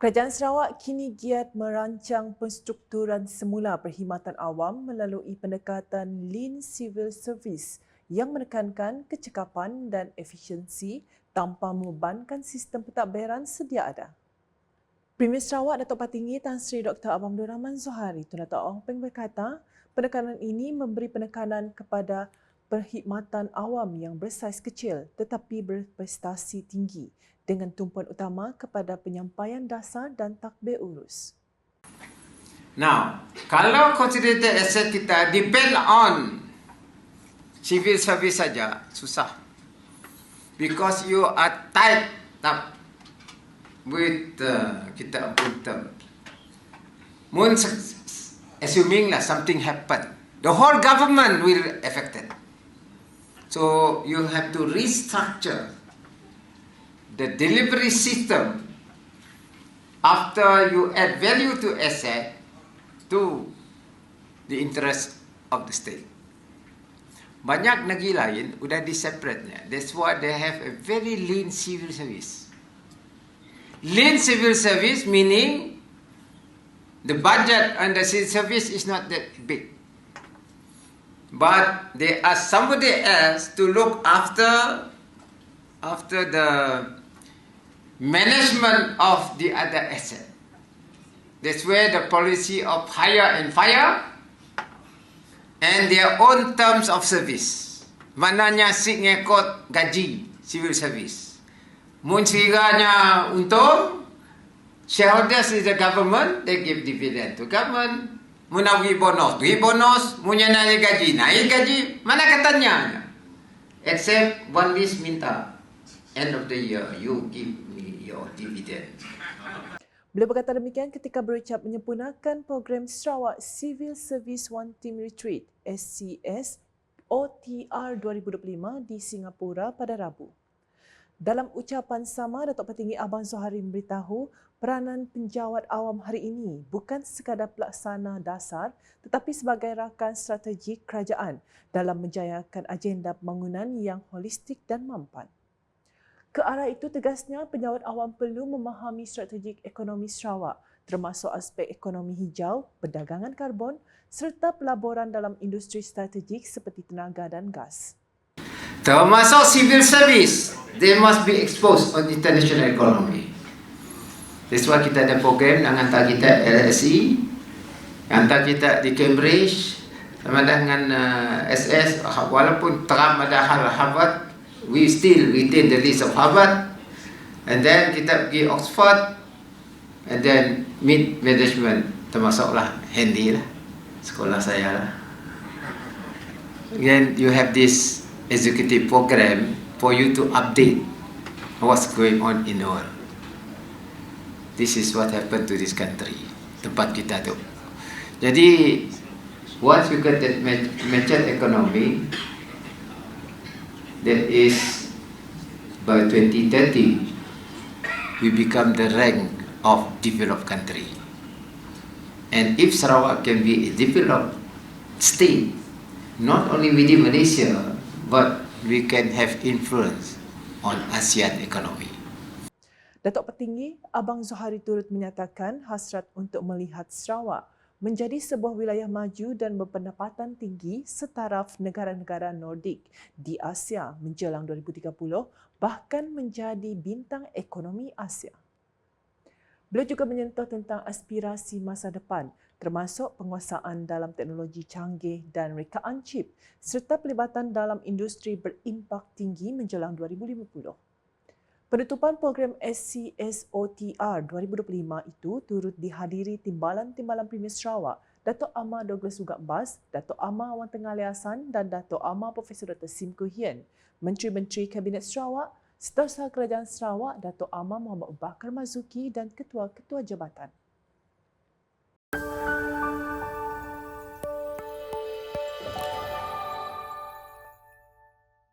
Kerajaan Sarawak kini giat merancang penstrukturan semula perkhidmatan awam melalui pendekatan Lean Civil Service yang menekankan kecekapan dan efisiensi tanpa membebankan sistem pentadbiran sedia ada. Premier Sarawak Datuk Patinggi Tan Sri Dr. Abang Abdul Rahman Zohari Tun Datuk Ong Peng berkata, penekanan ini memberi penekanan kepada perkhidmatan awam yang bersaiz kecil tetapi berprestasi tinggi dengan tumpuan utama kepada penyampaian dasar dan takbir urus. Now, kalau consolidated asset kita depend on civil service saja, susah. Because you are tied up with uh, kita pun. Mun assuming lah something happen, the whole government will affected. So you have to restructure the delivery system after you add value to asset to the interest of the state. Banyak negeri lain sudah di That's why they have a very lean civil service. Lean civil service meaning the budget and the civil service is not that big. But they ask somebody else to look after after the management of the other asset. That's where the policy of hire and fire and their own terms of service. Maknanya si ngekot gaji civil service. Mun sekiranya untung, shareholders is the government, they give dividend to government. Mun nak bagi bonus, bagi bonus. Mun naik gaji, naik gaji. Mana katanya? Except one list minta. End of the year, you give your dividend. Beliau berkata demikian ketika berucap menyempurnakan program Sarawak Civil Service One Team Retreat SCS OTR 2025 di Singapura pada Rabu. Dalam ucapan sama, Datuk Petinggi Abang Zohari memberitahu peranan penjawat awam hari ini bukan sekadar pelaksana dasar tetapi sebagai rakan strategik kerajaan dalam menjayakan agenda pembangunan yang holistik dan mampan. Ke arah itu tegasnya penyawat awam perlu memahami strategik ekonomi Sarawak termasuk aspek ekonomi hijau, perdagangan karbon serta pelaburan dalam industri strategik seperti tenaga dan gas. Termasuk civil service, they must be exposed on international economy. That's why kita ada program yang hantar kita LSE, hantar kita di Cambridge, sama dengan uh, SS, walaupun Trump ada hal Harvard, we still retain the list of Harvard and then kita pergi Oxford and then meet management termasuklah handy lah sekolah saya lah. Then you have this executive program for you to update what's going on in the world. This is what happened to this country tempat kita tu. Jadi once you get that mature economy that is by 2030 we become the rank of developed country. And if Sarawak can be a developed state, not only within Malaysia, but we can have influence on ASEAN economy. Datuk Petinggi Abang Zohari turut menyatakan hasrat untuk melihat Sarawak menjadi sebuah wilayah maju dan berpendapatan tinggi setaraf negara-negara Nordik di Asia menjelang 2030 bahkan menjadi bintang ekonomi Asia. Beliau juga menyentuh tentang aspirasi masa depan termasuk penguasaan dalam teknologi canggih dan rekaan chip serta pelibatan dalam industri berimpak tinggi menjelang 2050. Penutupan program SCSOTR 2025 itu turut dihadiri timbalan-timbalan Premier Sarawak, Datuk Amar Douglas Ugat Bas, Datuk Amar Wan Tengah Liasan dan Datuk Amar Profesor Dr. Sim Kuhian, Menteri-Menteri Kabinet Sarawak, Setiausaha Kerajaan Sarawak, Datuk Amar Muhammad Bakar Mazuki dan Ketua-Ketua Jabatan.